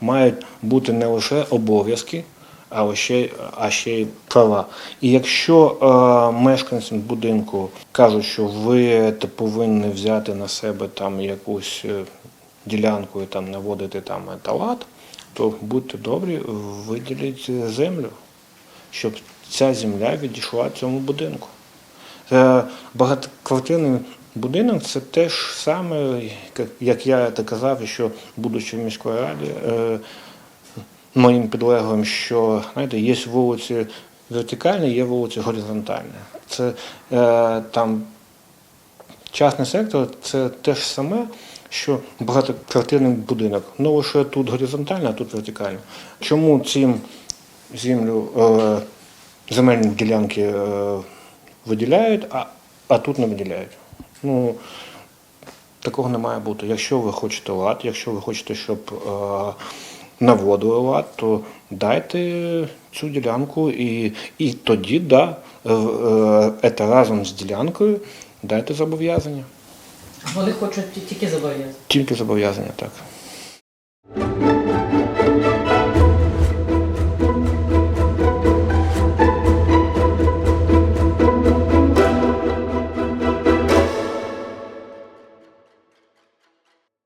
мають бути не лише обов'язки, а ще, а ще й права. І якщо е, мешканцям будинку кажуть, що ви повинні взяти на себе там якусь е, ділянку і там наводити там еталат, то будьте добрі, виділіть землю, щоб ця земля відійшла цьому будинку. Е, Багатоквартирний будинок це те ж саме, як- я казав, що будучи в міській раді, е, моїм підлеглим, що знаєте, є вулиці вертикальні, є вулиці горизонтальні. Це е, там частний сектор це те ж саме, що багатоквартирний будинок. Ну лише тут горизонтально, а тут вертикально. Чому цим землю, е, земельні ділянки виділяють, а, а тут не виділяють? Ну, такого не має бути. Якщо ви хочете лад, якщо ви хочете, щоб е, наводили лад, то дайте цю ділянку і, і тоді, да, е, е, це разом з ділянкою дайте зобов'язання. Вони хочуть тільки зобов'язання. Тільки зобов'язання, так.